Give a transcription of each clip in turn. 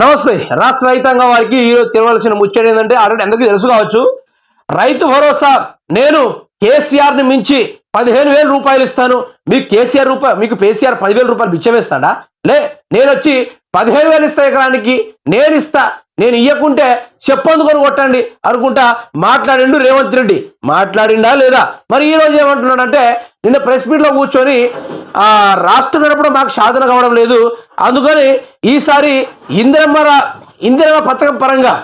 నమస్తే. రాష్ట్ర రైతాంగం వారికి ఈరోజు తెలవలసిన ముచ్చట ఏంటంటే ఆల్రెడీ అందరికీ తెలుసు కావచ్చు. రైతు భరోసా నేను కేసీఆర్ని మించి పదిహేను వేల రూపాయలు ఇస్తాను. మీకు కేసీఆర్ రూపాయ మీకు కేసీఆర్ పదివేల రూపాయలు బిచ్చమేస్తాడా లే నేను వచ్చి పదిహేను వేలు ఇస్తా ఎకరానికి నేను ఇస్తా. నేను ఇయ్యకుంటే చెప్పందుకొని కొట్టండి అనుకుంటా మాట్లాడిండు రేవంత్ రెడ్డి. మాట్లాడిండా లేదా? మరి ఈ రోజు ఏమంటున్నాడంటే నిన్న ప్రెస్ మీట్లో కూర్చొని ఆ రాష్ట్రం నడపడం మాకు సాధన కావడం లేదు. అందుకని ఈసారి ఇందిరమ్మ ఇందిరమ్మ పథకం పరంగా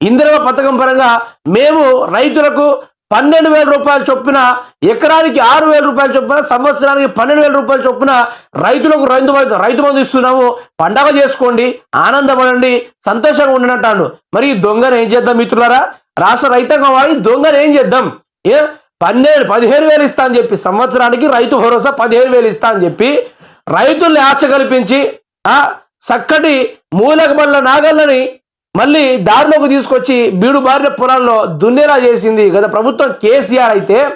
ఇందిరమ్మ పథకం పరంగా మేము రైతులకు పన్నెండు వేల రూపాయలు చొప్పున ఎకరానికి ఆరు వేల రూపాయలు చొప్పున సంవత్సరానికి పన్నెండు వేల రూపాయలు చొప్పున రైతులకు రైతు రైతు బంధు ఇస్తున్నాము. పండగ చేసుకోండి ఆనందపడండి సంతోషంగా ఉండినట్టు మరి ఈ దొంగను ఏం చేద్దాం మిత్రులారా? రాష్ట్ర రైతాంగం వారి దొంగను ఏం చేద్దాం? ఏ? పన్నెండు పదిహేను వేలు ఇస్తా అని చెప్పి సంవత్సరానికి రైతు భరోసా పదిహేను వేలు ఇస్తా అని చెప్పి రైతుల్ని ఆశ కల్పించి ఆ చక్కటి మూలక బండ్ల నాగళ్ళని మళ్ళీ దారిలోకి తీసుకొచ్చి బీడు బారిన పొలాల్లో దున్నేలా చేసింది గత ప్రభుత్వం కేసీఆర్ అయితే.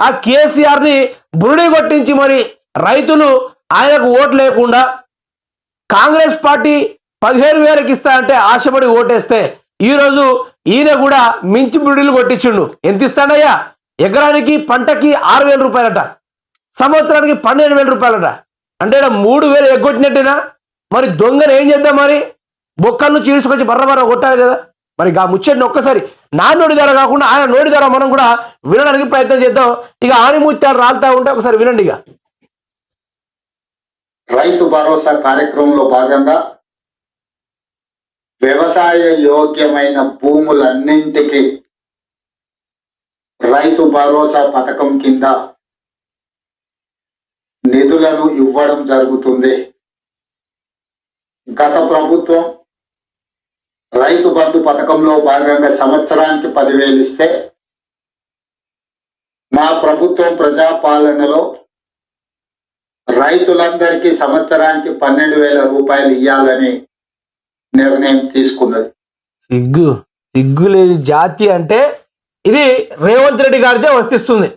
ఆ కేసీఆర్ని బురుడి కొట్టించి మరి రైతులు ఆయనకు ఓటు లేకుండా కాంగ్రెస్ పార్టీ పదిహేను వేలకు ఇస్తానంటే ఆశపడి ఓటేస్తే ఈరోజు ఈయన కూడా మించి బుడిలు కొట్టించిండు. ఎంత ఇస్తాడయ్యా? ఎకరానికి పంటకి ఆరు వేల రూపాయలట. సంవత్సరానికి పన్నెండు వేల రూపాయలట. అంటే ఈడ మూడు వేలు ఎగ్గొట్టినట్టేనా? మరి దొంగను ఏం చేద్దాం మరి? బొక్కలను చీల్చుకొచ్చి బర్ర బర్ర కొట్టాలి కదా? మరి ఆ ముచ్చటిని ఒక్కసారి నా నోటి ద్వారా కాకుండా ఆయన నోటి ద్వారా మనం కూడా వినడానికి ప్రయత్నం చేద్దాం. ఇక ఆనిముత్యాలు రాలుతా ఉంటే ఒకసారి వినండి ఇక. రైతు భరోసా కార్యక్రమంలో భాగంగా వ్యవసాయ యోగ్యమైన భూములన్నింటికి రైతు భరోసా పథకం కింద నిధులను ఇవ్వడం జరుగుతుంది. గత ప్రభుత్వం రైతు బంధు పథకంలో భాగంగా సంవత్సరానికి పదివేలు ఇస్తే మా ప్రభుత్వం ప్రజాపాలనలో రైతులందరికీ సంవత్సరానికి పన్నెండు వేల రూపాయలు ఇవ్వాలని నిర్ణయం తీసుకున్నది. సిగ్గు సిగ్గు లేని జాతి అంటే ఇది రేవంత్ రెడ్డి గారిదే వర్తిస్తుంది.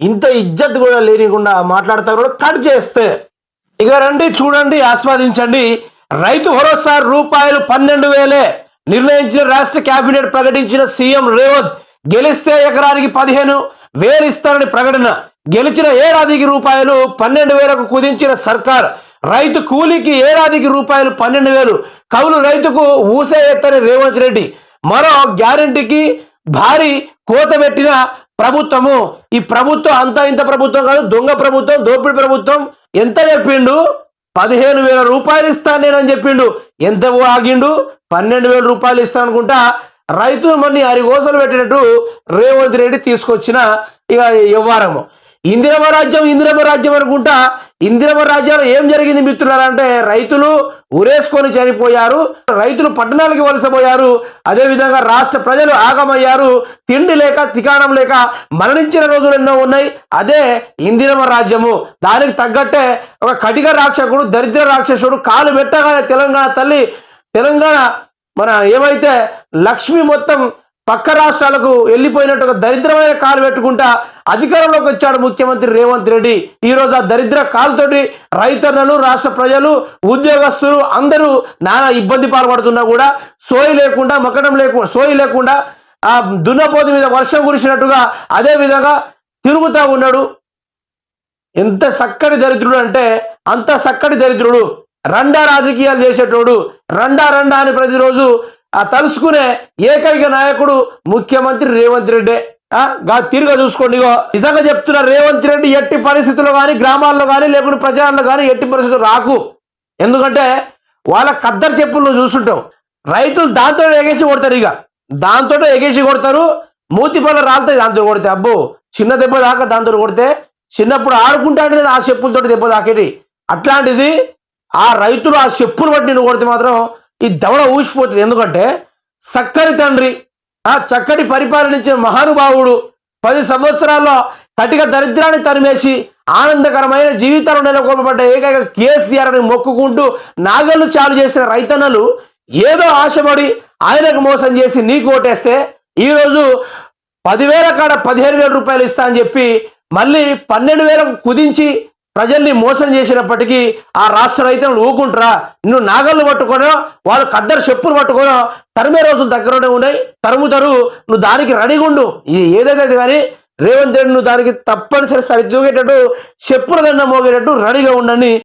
ఇంత ఇజ్జత్ కూడా లేనికుండా మాట్లాడతారు కూడా కట్ చేస్తే. ఇక రండి చూడండి ఆస్వాదించండి. రైతు భరోసా రూపాయలు పన్నెండు వేలే. నిర్ణయించిన రాష్ట్ర కేబినెట్ ప్రకటించిన సీఎం రేవంత్ గెలిస్తే ఎకరానికి పదిహేను వేలు ఇస్తారని ప్రకటన. గెలిచిన ఏడాదికి రూపాయలు పన్నెండు వేలకు కుదించిన సర్కార్. రైతు కూలీకి ఏడాదికి రూపాయలు పన్నెండు వేలు. కౌలు రైతుకు ఊసే ఎత్తని రేవంత్ రెడ్డి. మరో గ్యారంటీకి భారీ కోత పెట్టిన ప్రభుత్వము. ఈ ప్రభుత్వం అంత ఇంత ప్రభుత్వం కాదు దొంగ ప్రభుత్వం దోపిడి ప్రభుత్వం. ఎంత చెప్పిండు? పదిహేను వేల రూపాయలు ఇస్తాను నేనని చెప్పిండు. ఎంత ఆగిండు? పన్నెండు వేల రూపాయలు ఇస్తాను అనుకుంటా రైతులు మన్ని అరిగోసలు పెట్టినట్టు రేవంత్ రెడ్డి తీసుకొచ్చిన ఇక వ్యవహారము. ఇందిరమ రాజ్యం ఇందిరమ రాజ్యం అనుకుంటా ఇందిరమ రాజ్యాలు ఏం జరిగింది మిత్రులారా అంటే రైతులు ఉరేసుకొని చనిపోయారు రైతులు పట్టణాలకి వలసపోయారు అదే విధంగా రాష్ట్ర ప్రజలు ఆగమయ్యారు తిండి లేక తికాణం లేక మరణించిన రోజులు ఎన్నో ఉన్నాయి అదే ఇందిరమ రాజ్యము దానికి తగ్గట్టే ఒక కటిక రాక్షసుడు దరిద్ర రాక్షసుడు కాలు పెట్టగానే తెలంగాణ తల్లి తెలంగాణ మన ఏమైతే లక్ష్మి మొత్తం పక్క రాష్ట్రాలకు వెళ్ళిపోయినట్టు ఒక దరిద్రమైన కాలు పెట్టుకుంటా అధికారంలోకి వచ్చాడు ముఖ్యమంత్రి రేవంత్ రెడ్డి. ఈ రోజు ఆ దరిద్ర కాలుతోటి రైతన్నలు రాష్ట్ర ప్రజలు ఉద్యోగస్తులు అందరూ నానా ఇబ్బంది పాల్పడుతున్నా కూడా సోయి లేకుండా మకటం లేకుండా సోయి లేకుండా ఆ దున్నపోతు మీద వర్షం కురిసినట్టుగా అదే విధంగా తిరుగుతా ఉన్నాడు. ఎంత చక్కటి దరిద్రుడు అంటే అంత చక్కటి దరిద్రుడు. రండా రాజకీయాలు చేసేటోడు. రండా రండా అని ప్రతిరోజు ఆ తలుసుకునే ఏకైక నాయకుడు ముఖ్యమంత్రి రేవంత్ రెడ్డి. ఆ, గా చూసుకోండి ఇగో. నిజంగా చెప్తున్న రేవంత్ రెడ్డి ఎట్టి పరిస్థితుల్లో కానీ గ్రామాల్లో కానీ లేకుంటే ప్రచారంలో కానీ ఎట్టి పరిస్థితులు రాకు. ఎందుకంటే వాళ్ళ కద్దరు చెప్పులు నువ్వు రైతులు దాంతో ఎగేసి కొడతారు ఇక దాంతో ఎగేసి కొడతారు. మూతి పళ్ళ రాలుతాయి దాంతో కొడితే. అబ్బో చిన్న దెబ్బ దాకా దాంతో కొడితే. చిన్నప్పుడు ఆడుకుంటాడు అంటే ఆ చెప్పులతో దెబ్బ దాకేటి అట్లాంటిది ఆ రైతులు ఆ చెప్పులు బట్టి నిన్ను కొడితే మాత్రం ఈ దవడ ఊసిపోతుంది. ఎందుకంటే చక్కని తండ్రి ఆ చక్కటి పరిపాలనించిన మహానుభావుడు పది సంవత్సరాల్లో కటిక దరిద్రాన్ని తరిమేసి ఆనందకరమైన జీవితాలు నెలకొల్పబడ్డ ఏకైక కేసీఆర్ అని మొక్కుకుంటూ నాగళ్ళు చాలు చేసిన రైతన్నలు ఏదో ఆశపడి ఆయనకు మోసం చేసి నీకు ఓటేస్తే ఈరోజు పదివేల కాడ పదిహేను వేల రూపాయలు ఇస్తా అని చెప్పి మళ్ళీ పన్నెండు వేలకు కుదించి ప్రజల్ని మోసం చేసినప్పటికీ ఆ రాష్ట్ర రైతులను ఊకుంటారా నువ్వు నాగళ్ళు పట్టుకోనో వాళ్ళు కద్దరు చెప్పులు పట్టుకోనో తరిమే రోజులు దగ్గరనే ఉన్నాయి. తరుముతారు నువ్వు దానికి రెడీగా ఉండు ఇది ఏదైతే కానీ రేవంత్ రెడ్డి నువ్వు దానికి తప్పనిసరి సరిదూగేటట్టు చెప్పుల దండ మోగేటట్టు రెడీగా ఉండని